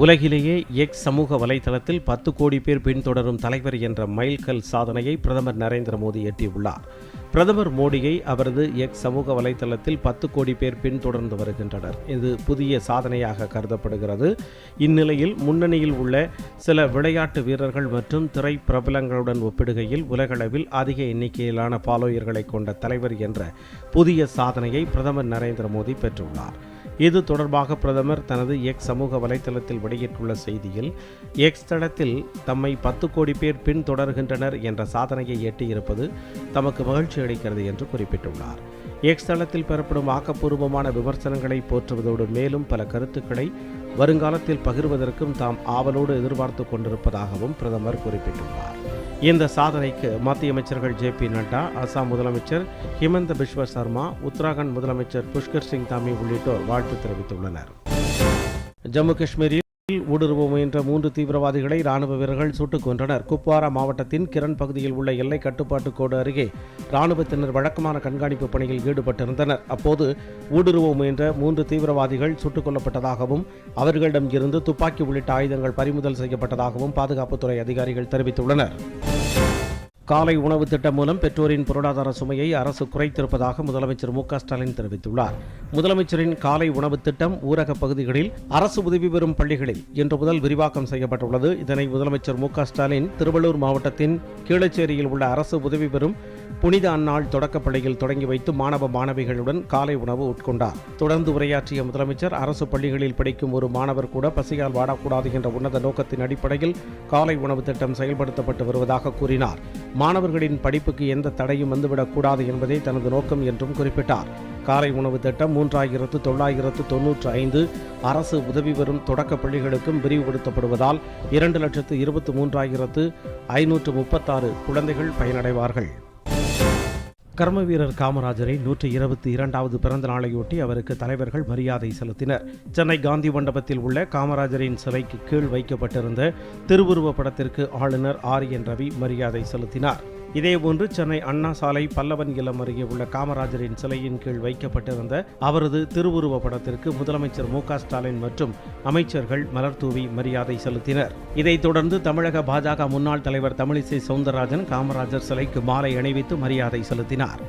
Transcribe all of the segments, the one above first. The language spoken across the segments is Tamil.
உலகிலேயே எக்ஸ் சமூக வலைதளத்தில் பத்து கோடி பேர் பின்தொடரும் தலைவர் என்ற மைல்கல் சாதனையை பிரதமர் நரேந்திர மோடி எட்டியுள்ளார். பிரதமர் மோடியை அவரது எக்ஸ் சமூக வலைதளத்தில் பத்து கோடி பேர் பின்தொடர்ந்து வருகின்றனர். இது புதிய சாதனையாக கருதப்படுகிறது. இந்நிலையில் முன்னணியில் உள்ள சில விளையாட்டு வீரர்கள் மற்றும் திரை பிரபலங்களுடன் ஒப்பிடுகையில் உலகளவில் அதிக எண்ணிக்கையிலான பாலோயர்களை கொண்ட தலைவர் என்ற புதிய சாதனையை பிரதமர் நரேந்திர மோடி பெற்றுள்ளார். இது தொடர்பாக பிரதமர் தனது எக்ஸ் சமூக வலைதளத்தில் வெளியிட்டுள்ள செய்தியில் எக்ஸ் தளத்தில் தம்மை பத்து கோடி பேர் பின்தொடர்கின்றனர் என்ற சாதனையை எட்டியிருப்பது தமக்கு மகிழ்ச்சி அளிக்கிறது என்று குறிப்பிட்டுள்ளார். எக்ஸ் தளத்தில் பெறப்படும் ஆக்கப்பூர்வமான விமர்சனங்களை போற்றுவதோடு மேலும் பல கருத்துக்களை வருங்காலத்தில் பகிர்வதற்கும் தாம் ஆவலோடு எதிர்பார்த்து கொண்டிருப்பதாகவும் பிரதமர் குறிப்பிட்டுள்ளார். இந்த சாதனைக்கு மத்திய அமைச்சர்கள் ஜே பி நட்டா அசாம் முதலமைச்சர் ஹிமந்த பிஸ்வ சர்மா உத்தராகண்ட் முதலமைச்சர் புஷ்கர் சிங் தாமி உள்ளிட்டோர் வாழ்த்து தெரிவித்துள்ளனர். ஜம்மு காஷ்மீரில் ஊடுருவ முயன்ற மூன்று தீவிரவாதிகளை ராணுவ வீரர்கள் சுட்டுக் கொன்றனர் குப்வாரா மாவட்டத்தின் கிரண் பகுதியில் உள்ள எல்லை கட்டுப்பாட்டு கோடு அருகே ராணுவத்தினர் வழக்கமான கண்காணிப்பு பணியில் ஈடுபட்டிருந்தனர். அப்போது ஊடுருவ முயன்ற மூன்று தீவிரவாதிகள் சுட்டுக் கொல்லப்பட்டதாகவும் அவர்களிடம் இருந்து துப்பாக்கி உள்ளிட்ட ஆயுதங்கள் பறிமுதல் செய்யப்பட்டதாகவும் பாதுகாப்புத்துறை அதிகாரிகள் தெரிவித்துள்ளனர். காலை உணவு திட்டம் மூலம் பெற்றோரின் பொருளாதார சுமையை அரசு குறைத்திருப்பதாக முதலமைச்சர் மு ஸ்டாலின் தெரிவித்துள்ளார். முதலமைச்சரின் காலை உணவு திட்டம் ஊரக பகுதிகளில் அரசு உதவி பெறும் பள்ளிகளில் இன்று முதல் விரிவாக்கம் செய்யப்பட்டுள்ளது. இதனை முதலமைச்சர் மு ஸ்டாலின் திருவள்ளூர் மாவட்டத்தின் கீழச்சேரியில் உள்ள அரசு உதவி பெறும் புனித அந்நாள் தொடக்கப்பள்ளியில் தொடங்கி வைத்து மாணவ மாணவிகளுடன் காலை உணவு உட்கொண்டார். தொடர்ந்து உரையாற்றிய முதலமைச்சர் அரசு பள்ளிகளில் படிக்கும் ஒரு மாணவர் கூட பசியால் வாடக்கூடாது என்ற உன்னத நோக்கத்தின் அடிப்படையில் காலை உணவு திட்டம் செயல்படுத்தப்பட்டு வருவதாக கூறினார். மாணவர்களின் படிப்புக்கு எந்த தடையும் வந்துவிடக்கூடாது என்பதே தனது நோக்கம் என்றும் குறிப்பிட்டார். காலை உணவு திட்டம் மூன்றாயிரத்து தொள்ளாயிரத்து தொன்னூற்று ஐந்து அரசு உதவி பெறும் தொடக்க பள்ளிகளுக்கும் விரிவுபடுத்தப்படுவதால் இரண்டு லட்சத்து இருபத்து மூன்றாயிரத்து ஐநூற்று முப்பத்தாறு குழந்தைகள் பயனடைவார்கள். கர்ம வீரர் காமராஜரை நூற்றி இருபத்தி இரண்டாவது பிறந்த நாளையொட்டி அவருக்கு தலைவர்கள் மரியாதை செலுத்தினர். சென்னை காந்தி மண்டபத்தில் உள்ள காமராஜரின் சிலைக்கு கீழ் வைக்கப்பட்டிருந்த திருவுருவ படத்திற்கு ஆளுநர் ஆர் என் ரவி மரியாதை செலுத்தினார். இதேபோன்று சென்னை அண்ணா சாலை பல்லவன் இல்லம் அருகே உள்ள காமராஜரின் சிலையின் கீழ் வைக்கப்பட்டிருந்த அவரது திருவுருவ படத்திற்கு முதலமைச்சர் மு ஸ்டாலின் மற்றும் அமைச்சர்கள் மலர்தூவி மரியாதை செலுத்தினர். இதைத் தொடர்ந்து தமிழக பாஜக முன்னாள் தலைவர் தமிழிசை சவுந்தரராஜன் காமராஜர் சிலைக்கு மாலை அணிவித்து மரியாதை செலுத்தினார்.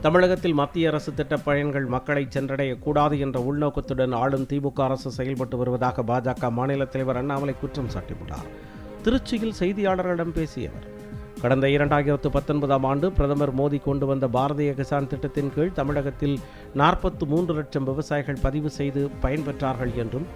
தமிழகத்தில் மத்திய அரசு திட்ட பயன்கள் மக்களை சென்றடையக்கூடாது என்ற உள்நோக்கத்துடன் ஆளும் திமுக அரசு செயல்பட்டு வருவதாக பாஜக மாநில தலைவர் அண்ணாமலை குற்றம் சாட்டியுள்ளார். திருச்சியில் செய்தியாளர்களிடம் பேசியவர் கடந்த இரண்டாயிரத்து பத்தொன்பதாம் ஆண்டு பிரதமர் மோடி கொண்டு வந்த பாரதிய கிசான் திட்டத்தின் கீழ் தமிழகத்தில் நாற்பத்து மூன்று லட்சம் விவசாயிகள் பதிவு செய்து பயன்பெற்றார்கள் என்றும்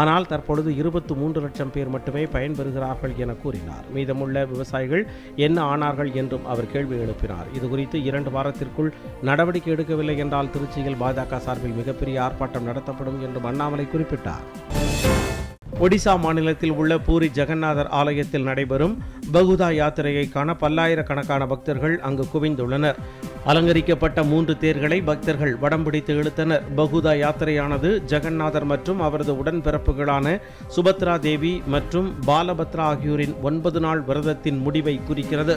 ஆனால் தற்பொழுது இருபத்து மூன்று லட்சம் பேர் மட்டுமே பயன்பெறுகிறார்கள் என கூறினார். மீதமுள்ள விவசாயிகள் என்ன ஆனார்கள் என்றும் அவர் கேள்வி எழுப்பினார். இதுகுறித்து இரண்டு வாரத்திற்குள் நடவடிக்கை எடுக்கவில்லை என்றால் திருச்சியில் பாஜக சார்பில் மிகப்பெரிய ஆர்ப்பாட்டம் நடத்தப்படும் என்றும் அண்ணாமலை குறிப்பிட்டார். ஒடிசா மாநிலத்தில் உள்ள பூரி ஜெகநாதர் ஆலயத்தில் நடைபெறும் பகுதா யாத்திரையை காண பல்லாயிரக்கணக்கான பக்தர்கள் அங்கு குவிந்துள்ளனர். அலங்கரிக்கப்பட்ட மூன்று தேர்களை பக்தர்கள் வடம் பிடித்து இழுத்தனர். பகுதா யாத்திரையானது ஜெகநாதர் மற்றும் அவரது உடன்பிறப்புகளான சுபத்ரா தேவி மற்றும் பாலபத்ரா ஆகியோரின் ஒன்பது நாள் விரதத்தின் முடிவை குறிக்கிறது.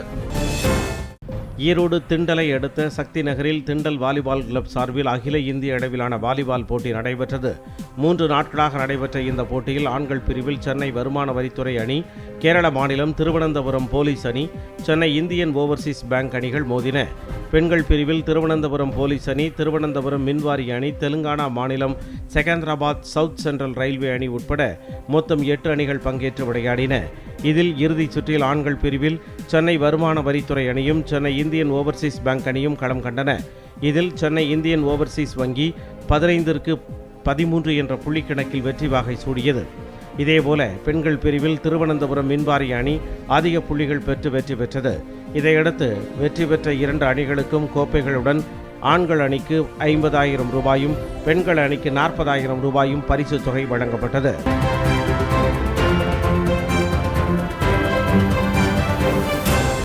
ஈரோடு திண்டலை அடுத்த சக்தி நகரில் திண்டல் வாலிபால் கிளப் சார்பில் அகில இந்திய அளவிலான வாலிபால் போட்டி நடைபெற்றது. மூன்று நாட்களாக நடைபெற்ற இந்த போட்டியில் ஆண்கள் பிரிவில் சென்னை வருமான வரித்துறை அணி கேரள மாநிலம் திருவனந்தபுரம் போலீஸ் அணி சென்னை இந்தியன் ஓவர்சீஸ் பேங்க் அணிகள் மோதின. பெண்கள் பிரிவில் திருவனந்தபுரம் போலீஸ் அணி திருவனந்தபுரம் மின்வாரி அணி தெலுங்கானா மாநிலம் செகந்திராபாத் சவுத் சென்ட்ரல் ரயில்வே அணி உட்பட மொத்தம் எட்டு அணிகள் பங்கேற்று விளையாடின. இதில் இறுதிச் சுற்றில் ஆண்கள் பிரிவில் சென்னை வருமான வரித்துறை அணியும் சென்னை இந்தியன் ஓவர்சீஸ் பேங்க் அணியும் களம் கண்டன. இதில் சென்னை இந்தியன் ஓவர்சீஸ் வங்கி பதினைந்திற்கு பதிமூன்று என்ற புள்ளிக்கணக்கில் வெற்றி வாகை சூடியது. இதேபோல பெண்கள் பிரிவில் திருவனந்தபுரம் மின்வாரி அணி அதிக புள்ளிகள் பெற்று வெற்றி பெற்றது. இதையடுத்து வெற்றி பெற்ற இரண்டு அணிகளுக்கும் கோப்பைகளுடன் ஆண்கள் அணிக்கு ஐம்பதாயிரம் ரூபாயும் பெண்கள் அணிக்கு நாற்பதாயிரம் ரூபாயும் பரிசுத் தொகை வழங்கப்பட்டது.